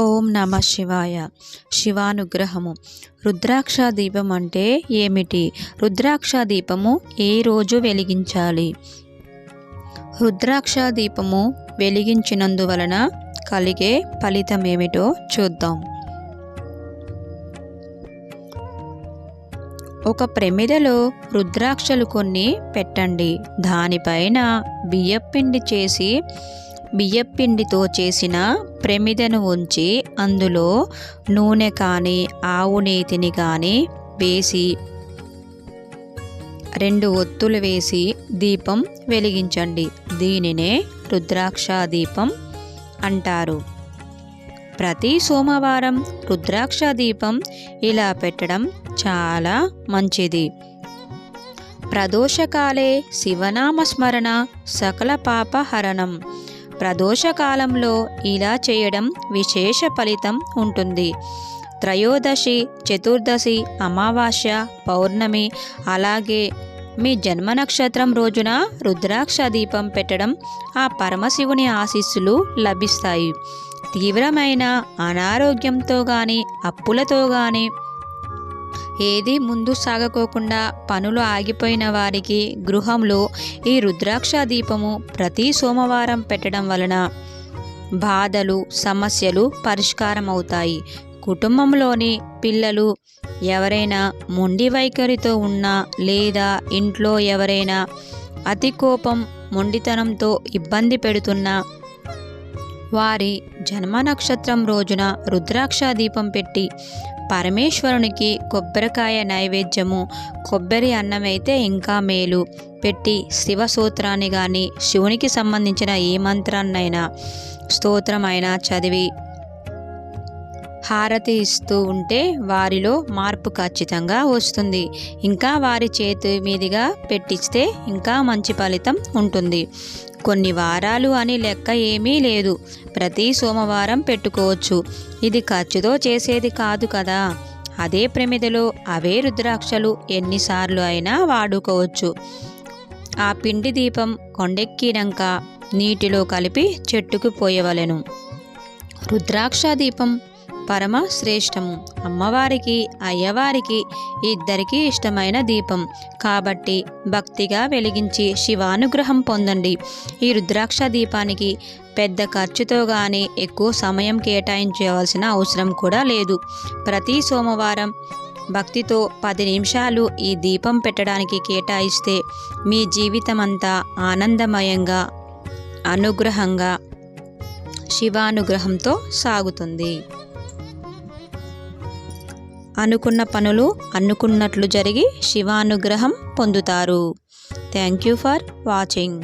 ఓం నమ శివాయ. శివానుగ్రహము. రుద్రాక్ష దీపం అంటే ఏమిటి? రుద్రాక్ష దీపము ఏ రోజు వెలిగించాలి? రుద్రాక్ష దీపము వెలిగించినందువలన కలిగే ఫలితం ఏమిటో చూద్దాం. ఒక ప్రమిదలో రుద్రాక్షలు కొన్ని పెట్టండి. దానిపైన బియ్యపిండి చేసి బియ్యపిండితో చేసిన ప్రమిదను ఉంచి అందులో నూనె కానీ ఆవు నేతిని కానీ వేసి రెండు ఒత్తులు వేసి దీపం వెలిగించండి. దీనినే రుద్రాక్ష దీపం అంటారు. ప్రతి సోమవారం రుద్రాక్ష దీపం ఇలా పెట్టడం చాలా మంచిది. ప్రదోషకాలే శివనామస్మరణ సకల పాపహరణం. ప్రదోషకాలంలో ఇలా చేయడం విశేష ఫలితం ఉంటుంది. త్రయోదశి చతుర్దశి అమావాస్య పౌర్ణమి అలాగే మీ జన్మ నక్షత్రం రోజున రుద్రాక్ష దీపం పెట్టడం ఆ పరమశివుని ఆశీస్సులు లభిస్తాయి. తీవ్రమైన అనారోగ్యంతో కానీ అప్పులతో కానీ ఏదీ ముందు సాగకోకుండా పనులు ఆగిపోయిన వారికి గృహంలో ఈ రుద్రాక్ష దీపము ప్రతి సోమవారం పెట్టడం వలన బాధలు సమస్యలు పరిష్కారం అవుతాయి కుటుంబంలోని పిల్లలు ఎవరైనా మొండి వైఖరితో ఉన్నా లేదా ఇంట్లో ఎవరైనా అతి కోపం మొండితనంతో ఇబ్బంది పెడుతున్నా వారి జన్మ నక్షత్రం రోజున రుద్రాక్ష దీపం పెట్టి పరమేశ్వరునికి కొబ్బరికాయ నైవేద్యము కొబ్బరి అన్నం అయితే ఇంకా మేలు. పెట్టి శివ సూత్రాన్ని కానీ శివునికి సంబంధించిన ఏ మంత్రాన్నైనా స్తోత్రమైనా చదివి హారతి ఇస్తూ ఉంటే వారిలో మార్పు ఖచ్చితంగా వస్తుంది. ఇంకా వారి చేతి మీదుగా పెట్టిస్తే ఇంకా మంచి ఫలితం ఉంటుంది. కొన్ని వారాలు అని లెక్క ఏమీ లేదు. ప్రతి సోమవారం పెట్టుకోవచ్చు. ఇది ఖర్చుతో చేసేది కాదు కదా. అదే ప్రమిదలో అవే రుద్రాక్షలు ఎన్నిసార్లు అయినా వాడుకోవచ్చు. ఆ పిండి దీపం కొండెక్కినాక నీటిలో కలిపి చెట్టుకు పోయవలెను. రుద్రాక్ష దీపం పరమ శ్రేష్టము అమ్మవారికి అయ్యవారికి ఇద్దరికీ ఇష్టమైన దీపం. కాబట్టి భక్తిగా వెలిగించి శివానుగ్రహం పొందండి. ఈ రుద్రాక్ష దీపానికి పెద్ద ఖర్చుతో కానీ ఎక్కువ సమయం కేటాయించవలసిన అవసరం కూడా లేదు. ప్రతి సోమవారం భక్తితో పది నిమిషాలు ఈ దీపం పెట్టడానికి కేటాయిస్తే మీ జీవితమంతా ఆనందమయంగా అనుగ్రహంగా శివానుగ్రహంతో సాగుతుంది. అనుకున్న పనులు అనుకున్నట్లు జరిగి శివానుగ్రహం పొందుతారు. Thank you for watching